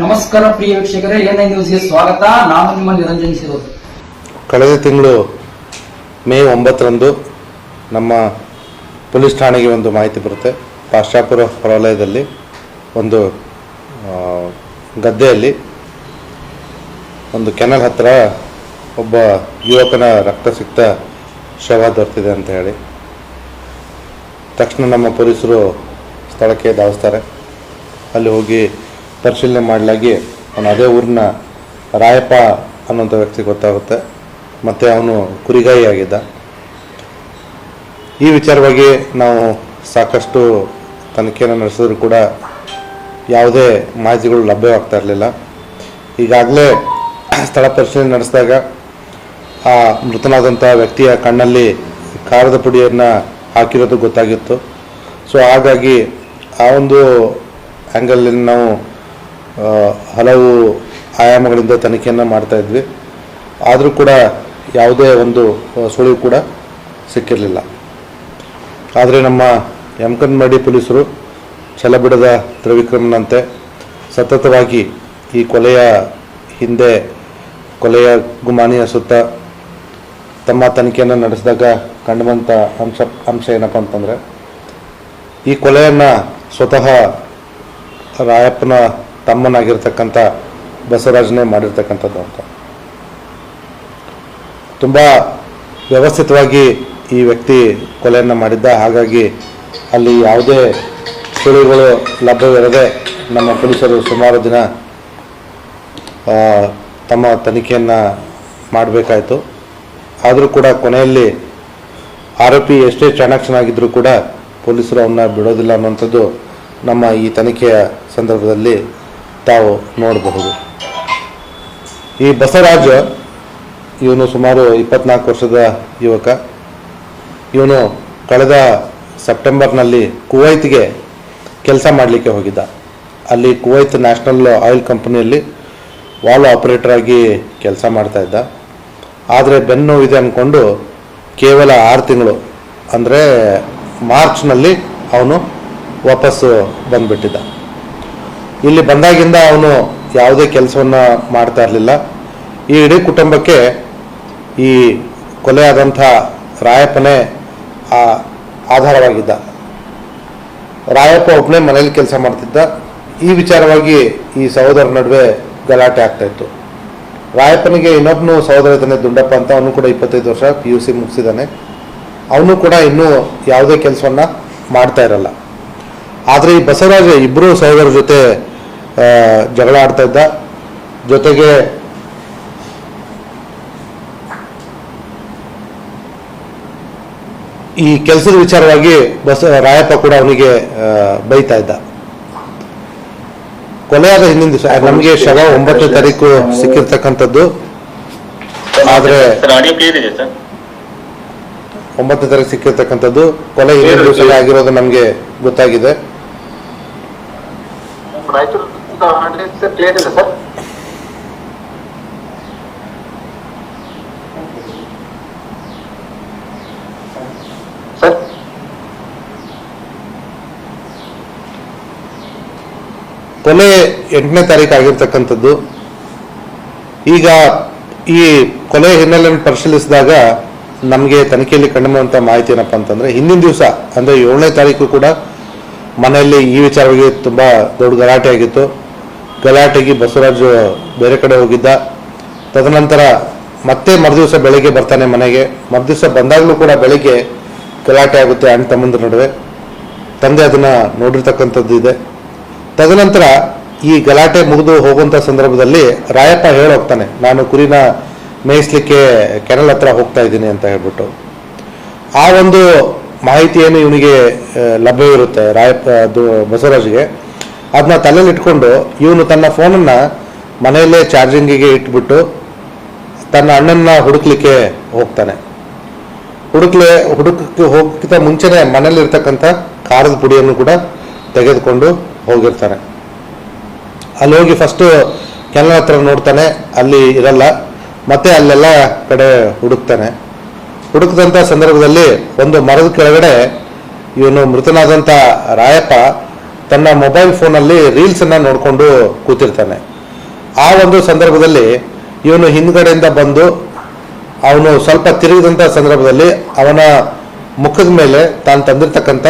ನಮಸ್ಕಾರ ಪ್ರಿಯ ವೀಕ್ಷಕರೇ, N I ನ್ಯೂಸ್ಗೆ ಸ್ವಾಗತ. ನಾನು ನಿಮ್ಮ ನಿರಂಜನ್ ಸಿರೋದು ಕಳೆದ ತಿಂಗಳು ಮೇ ಒಂಬತ್ತರಂದು ನಮ್ಮ ಪೊಲೀಸ್ ಠಾಣೆಗೆ ಒಂದು ಮಾಹಿತಿ ಬರುತ್ತೆ. ಪಾಶ್ಚಾಪುರ ಹೊರವಲಯದಲ್ಲಿ ಒಂದು ಗದ್ದೆಯಲ್ಲಿ ಒಂದು ಕೆನಲ್ ಹತ್ತಿರ ಒಬ್ಬ ಯುವಕನ ರಕ್ತ ಸಿಕ್ತ ಶವ ದೊರೆತಿದೆ ಅಂತ ಹೇಳಿ. ತಕ್ಷಣ ನಮ್ಮ ಪೊಲೀಸರು ಸ್ಥಳಕ್ಕೆ ಧಾವಿಸ್ತಾರೆ. ಅಲ್ಲಿ ಹೋಗಿ ಪರಿಶೀಲನೆ ಮಾಡಲಾಗಿ ಅವನು ಅದೇ ಊರಿನ ರಾಯಪ್ಪ ಅನ್ನೋಂಥ ವ್ಯಕ್ತಿ ಗೊತ್ತಾಗುತ್ತೆ. ಮತ್ತು ಅವನು ಕುರಿಗಾಯಿ ಆಗಿದ್ದ. ಈ ವಿಚಾರವಾಗಿ ನಾವು ಸಾಕಷ್ಟು ತನಿಖೆಯನ್ನು ನಡೆಸಿದ್ರು ಕೂಡ ಯಾವುದೇ ಮಾಹಿತಿಗಳು ಲಭ್ಯವಾಗ್ತಾ ಇರಲಿಲ್ಲ. ಈಗಾಗಲೇ ಸ್ಥಳ ಪರಿಶೀಲನೆ ನಡೆಸಿದಾಗ ಆ ಮೃತನಾದಂಥ ವ್ಯಕ್ತಿಯ ಕಣ್ಣಲ್ಲಿ ಖಾರದ ಪುಡಿಯನ್ನು ಹಾಕಿರೋದು ಗೊತ್ತಾಗಿತ್ತು. ಸೊ, ಹಾಗಾಗಿ ಆ ಒಂದು ಆ್ಯಂಗಲಲ್ಲಿ ನಾವು ಹಲವು ಆಯಾಮಗಳಿಂದ ತನಿಖೆಯನ್ನು ಮಾಡ್ತಾ ಇದ್ವಿ. ಆದರೂ ಕೂಡ ಯಾವುದೇ ಒಂದು ಸುಳಿವು ಕೂಡ ಸಿಕ್ಕಿರಲಿಲ್ಲ. ಆದರೆ ನಮ್ಮ ಯಮಕನ್ಮಡಿ ಪೊಲೀಸರು ಛಲಬಿಡದ ತ್ರಿವಿಕ್ರಮನಂತೆ ಸತತವಾಗಿ ಈ ಕೊಲೆಯ ಹಿಂದೆ ಕೊಲೆಯ ಗುಮಾನಿಯ ಸುತ್ತ ತಮ್ಮ ತನಿಖೆಯನ್ನು ನಡೆಸಿದಾಗ ಕಂಡುಬಂಥ ಅಂಶ ಅಂಶ ಏನಪ್ಪ ಅಂತಂದರೆ ಈ ಕೊಲೆಯನ್ನು ಸ್ವತಃ ರಾಯಪ್ಪನ ತಮ್ಮನಾಗಿರ್ತಕ್ಕಂಥ ಬಸವರಾಜನೇ ಮಾಡಿರ್ತಕ್ಕಂಥದ್ದು ಅಂತ. ತುಂಬ ವ್ಯವಸ್ಥಿತವಾಗಿ ಈ ವ್ಯಕ್ತಿ ಕೊಲೆಯನ್ನು ಮಾಡಿದ್ದ. ಹಾಗಾಗಿ ಅಲ್ಲಿ ಯಾವುದೇ ಸುಳಿವುಗಳು ಲಭ್ಯವಿರದೆ ನಮ್ಮ ಪೊಲೀಸರು ಸುಮಾರು ದಿನ ತಮ್ಮ ತನಿಖೆಯನ್ನು ಮಾಡಬೇಕಾಯಿತು. ಆದರೂ ಕೂಡ ಕೊನೆಯಲ್ಲಿ ಆರೋಪಿ ಎಷ್ಟೇ ಚಾಣಾಕ್ಷನಾಗಿದ್ದರೂ ಕೂಡ ಪೊಲೀಸರು ಅವನ್ನ ಬಿಡೋದಿಲ್ಲ ಅನ್ನುವಂಥದ್ದು ನಮ್ಮ ಈ ತನಿಖೆಯ ಸಂದರ್ಭದಲ್ಲಿ ತಾವು ನೋಡಬಹುದು. ಈ ಬಸವರಾಜ, ಇವನು ಸುಮಾರು ಇಪ್ಪತ್ನಾಲ್ಕು ವರ್ಷದ ಯುವಕ. ಇವನು ಕಳೆದ ಸೆಪ್ಟೆಂಬರ್ನಲ್ಲಿ ಕುವೈತ್ಗೆ ಕೆಲಸ ಮಾಡಲಿಕ್ಕೆ ಹೋಗಿದ್ದ. ಅಲ್ಲಿ ಕುವೈತ್ ನ್ಯಾಷನಲ್ ಆಯಿಲ್ ಕಂಪನಿಯಲ್ಲಿ ವಾಲ್ ಆಪರೇಟರ್ ಆಗಿ ಕೆಲಸ ಮಾಡ್ತಾ ಇದ್ದ. ಆದರೆ ಬೆನ್ನು ಇದೆ ಅಂದ್ಕೊಂಡು ಕೇವಲ ಆರು ತಿಂಗಳು, ಅಂದರೆ ಮಾರ್ಚ್ನಲ್ಲಿ ಅವನು ವಾಪಸ್ಸು ಬಂದುಬಿಟ್ಟಿದ್ದ. ಇಲ್ಲಿ ಬಂದಾಗಿಂದ ಅವನು ಯಾವುದೇ ಕೆಲಸವನ್ನು ಮಾಡ್ತಾ ಇರಲಿಲ್ಲ. ಈ ಇಡೀ ಕುಟುಂಬಕ್ಕೆ ಈ ಕೊಲೆಯಾದಂಥ ರಾಯಪ್ಪನೇ ಆ ಆಧಾರವಾಗಿದ್ದ. ರಾಯಪ್ಪ ಒಬ್ಬನೇ ಮನೇಲಿ ಕೆಲಸ ಮಾಡ್ತಿದ್ದ. ಈ ವಿಚಾರವಾಗಿ ಈ ಸಹೋದರ ನಡುವೆ ಗಲಾಟೆ ಆಗ್ತಾ ಇತ್ತು. ರಾಯಪ್ಪನಿಗೆ ಇನ್ನೊಬ್ಬನು ಸಹೋದರ ಇದ್ದಾನೆ ದುಂಡಪ್ಪ ಅಂತ ಅವನು ಕೂಡ ಇಪ್ಪತ್ತೈದು ವರ್ಷ ಪಿ ಯು ಸಿ ಮುಗಿಸಿದ್ದಾನೆ. ಅವನು ಕೂಡ ಇನ್ನೂ ಯಾವುದೇ ಕೆಲಸವನ್ನು ಮಾಡ್ತಾ ಇರಲ್ಲ. ಆದರೆ ಈ ಬಸವರಾಜ ಇಬ್ಬರು ಸಹೋದರ ಜೊತೆ ಜಗಳ ಆಡ್ತಾ ಇದ್ದ. ಜೊತೆಗೆ ಈ ಕೆಲಸದ ವಿಚಾರವಾಗಿ ಬಸ ರಾಯಪ್ಪ ಕೂಡ ಅವನಿಗೆ ಬೈತಾ ಇದ್ದ. ಕೊಲೆಯಾದ ಹಿಂದಿನ ದಿವಸ ನಮಗೆ ಶವ ಒಂಬತ್ತನೇ ತಾರೀಕು ಸಿಕ್ಕಿರ್ತಕ್ಕಂಥದ್ದು. ಆದ್ರೆ ಒಂಬತ್ತನೇ ತಾರೀಕು ಸಿಕ್ಕಿರ್ತಕ್ಕಂಥದ್ದು. ಕೊಲೆ ಹಿಂದಿನ ದಿವಸ ಆಗಿರೋದು ನಮಗೆ ಗೊತ್ತಾಗಿದೆ. ಸರ್ ಕ್ಲಿಯರ್ ಇಲ್ಲ ಸರ್. ಸರ್. ಕೊಲೆ ಎಂಟನೇ ತಾರೀಕು ಆಗಿರ್ತಕ್ಕಂಥದ್ದು. ಈಗ ಈ ಕೊಲೆ ಹಿನ್ನೆಲೆಯನ್ನು ಪರಿಶೀಲಿಸಿದಾಗ ನಮಗೆ ತನಿಖೆಯಲ್ಲಿ ಕಂಡುಬರುವಂಥ ಮಾಹಿತಿ ಏನಪ್ಪ ಅಂತಂದರೆ, ಹಿಂದಿನ ದಿವಸ, ಅಂದರೆ ಏಳನೇ ತಾರೀಕು ಕೂಡ ಮನೆಯಲ್ಲಿ ಈ ವಿಚಾರವಾಗಿ ತುಂಬ ದೊಡ್ಡ ಗಲಾಟೆ ಆಗಿತ್ತು ಗಲಾಟೆಗೆ ಬಸವರಾಜು ಬೇರೆ ಕಡೆ ಹೋಗಿದ್ದ. ತದನಂತರ ಮತ್ತೆ ಮರುದಿವಸ ಬೆಳಗ್ಗೆ ಬರ್ತಾನೆ ಮನೆಗೆ. ಮರುದಿವಸ ಬಂದಾಗಲೂ ಕೂಡ ಬೆಳಿಗ್ಗೆ ಗಲಾಟೆ ಆಗುತ್ತೆ ಅಣ್ಣ ತಮ್ಮಂದ್ರ ನಡುವೆ. ತಂದೆ ಅದನ್ನು ನೋಡಿರ್ತಕ್ಕಂಥದ್ದು ಇದೆ. ತದನಂತರ ಈ ಗಲಾಟೆ ಮುಗಿದು ಹೋಗುವಂಥ ಸಂದರ್ಭದಲ್ಲಿ ರಾಯಪ್ಪ ಹೇಳೋಗ್ತಾನೆ, ನಾನು ಕುರಿನ ಮೇಯಿಸ್ಲಿಕ್ಕೆ ಕೆನಲ್ ಹತ್ರ ಹೋಗ್ತಾ ಇದ್ದೀನಿ ಅಂತ ಹೇಳ್ಬಿಟ್ಟು. ಆ ಒಂದು ಮಾಹಿತಿ ಏನು ಇವನಿಗೆ ಲಭ್ಯವಿರುತ್ತೆ ರಾಯಪ್ಪ, ಅದು ಬಸವರಾಜ್ಗೆ. ಅದನ್ನ ತಲೆಯಲ್ಲಿ ಇಟ್ಕೊಂಡು ಇವನು ತನ್ನ ಫೋನನ್ನು ಮನೆಯಲ್ಲೇ ಚಾರ್ಜಿಂಗಿಗೆ ಇಟ್ಬಿಟ್ಟು ತನ್ನ ಅಣ್ಣನ್ನ ಹುಡುಕ್ಲಿಕ್ಕೆ ಹೋಗ್ತಾನೆ. ಹುಡುಕ್ಲೆ ಹುಡುಕಕ್ಕೆ ಮುಂಚೆನೆ ಮನೇಲಿ ಇರ್ತಕ್ಕಂಥ ಖಾರದ ಪುಡಿಯನ್ನು ಕೂಡ ತೆಗೆದುಕೊಂಡು ಹೋಗಿರ್ತಾನೆ. ಅಲ್ಲಿ ಹೋಗಿ ಫಸ್ಟು ಕೆನಲ್ ಹತ್ರ ನೋಡ್ತಾನೆ, ಅಲ್ಲಿ ಇರಲ್ಲ. ಮತ್ತೆ ಅಲ್ಲೆಲ್ಲ ಕಡೆ ಹುಡುಕ್ತಾನೆ. ಹುಡುಕಿದಂಥ ಸಂದರ್ಭದಲ್ಲಿ ಒಂದು ಮರದ ಕೆಳಗಡೆ ಇವನು ಮೃತನಾದಂಥ ರಾಯಪ್ಪ ತನ್ನ ಮೊಬೈಲ್ ಫೋನಲ್ಲಿ ರೀಲ್ಸನ್ನು ನೋಡಿಕೊಂಡು ಕೂತಿರ್ತಾನೆ. ಆ ಒಂದು ಸಂದರ್ಭದಲ್ಲಿ ಇವನು ಹಿಂದ್ಗಡೆಯಿಂದ ಬಂದು ಅವನು ಸ್ವಲ್ಪ ತಿರುಗಿದಂಥ ಸಂದರ್ಭದಲ್ಲಿ ಅವನ ಮುಖದ ಮೇಲೆ ತಾನು ತಂದಿರ್ತಕ್ಕಂಥ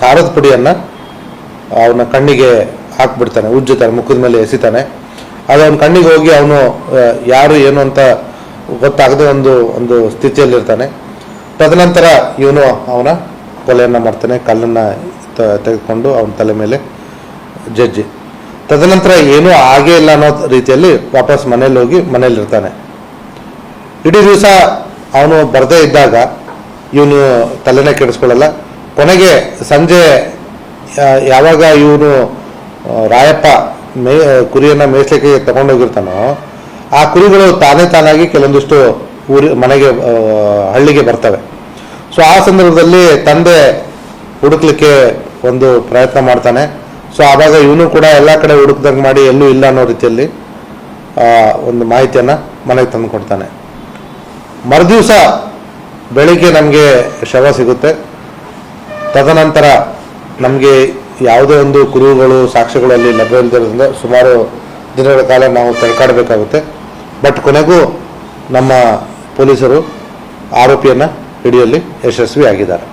ಖಾರದ ಪುಡಿಯನ್ನು ಅವನ ಕಣ್ಣಿಗೆ ಹಾಕ್ಬಿಡ್ತಾನೆ. ಉಜ್ಜುತ್ತಾನೆ, ಮುಖದ ಮೇಲೆ ಎಸಿತಾನೆ. ಅದು ಅವನ ಕಣ್ಣಿಗೆ ಹೋಗಿ ಅವನು ಯಾರು, ಏನು ಅಂತ ಗೊತ್ತಾಗದೆ ಒಂದು ಒಂದು ಸ್ಥಿತಿಯಲ್ಲಿರ್ತಾನೆ. ತದನಂತರ ಇವನು ಅವನ ಕೊಲೆಯನ್ನು ಮಾಡ್ತಾನೆ, ಕಲ್ಲನ್ನು ತೆಗೆದುಕೊಂಡು ಅವನ ತಲೆ ಮೇಲೆ ಜಜ್ಜಿ. ತದನಂತರ ಏನೂ ಆಗೇ ಇಲ್ಲ ಅನ್ನೋ ರೀತಿಯಲ್ಲಿ ವಾಪಸ್ ಮನೇಲಿ ಹೋಗಿ ಮನೇಲಿರ್ತಾನೆ ಇಡೀ ದಿವಸ ಅವನು ಬರದೇ ಇದ್ದಾಗ ಇವನು ತಲೆನೇ ಕೆಡಿಸ್ಕೊಳ್ಳಲ್ಲ. ಕೊನೆಗೆ ಸಂಜೆ ಯಾವಾಗ ಇವನು ರಾಯಪ್ಪ ಮೇ, ಕುರಿಯನ್ನು ಮೇಯ್ಸ್ಲಿಕ್ಕೆ ತಗೊಂಡೋಗಿರ್ತಾನೋ ಆ ಕುರಿಗಳು ತಾನೇ ತಾನಾಗಿ ಕೆಲವೊಂದಿಷ್ಟು ಊರಿ, ಮನೆಗೆ ಹಳ್ಳಿಗೆ ಬರ್ತವೆ. ಸೊ ಆ ಸಂದರ್ಭದಲ್ಲಿ ತಂದೆ ಹುಡುಕ್ಲಿಕ್ಕೆ ಒಂದು ಪ್ರಯತ್ನ ಮಾಡ್ತಾನೆ. ಸೊ ಆವಾಗ ಇವನು ಕೂಡ ಎಲ್ಲ ಕಡೆ ಹುಡುಕ್ದಂಗೆ ಮಾಡಿ ಎಲ್ಲೂ ಇಲ್ಲ ಅನ್ನೋ ರೀತಿಯಲ್ಲಿ ಒಂದು ಮಾಹಿತಿಯನ್ನು ಮನೆಗೆ ತಂದು ಕೊಡ್ತಾನೆ. ಮರುದಿವಸ ಬೆಳಿಗ್ಗೆ ನಮಗೆ ಶವ ಸಿಗುತ್ತೆ. ತದನಂತರ ನಮಗೆ ಯಾವುದೇ ಒಂದು ಕುರುಹುಗಳು, ಸಾಕ್ಷ್ಯಗಳಲ್ಲಿ ಲಭ್ಯವಿಲ್ಲದಿರೋದ್ರಿಂದ ಸುಮಾರು ದಿನಗಳ ಕಾಲ ನಾವು ತಡ್ಕಾಡಬೇಕಾಗುತ್ತೆ. ಬಟ್ ಕೊನೆಗೂ ನಮ್ಮ ಪೊಲೀಸರು ಆರೋಪಿಯನ್ನು ಹಿಡಿಯಲ್ಲಿ ಯಶಸ್ವಿ ಆಗಿದ್ದಾರೆ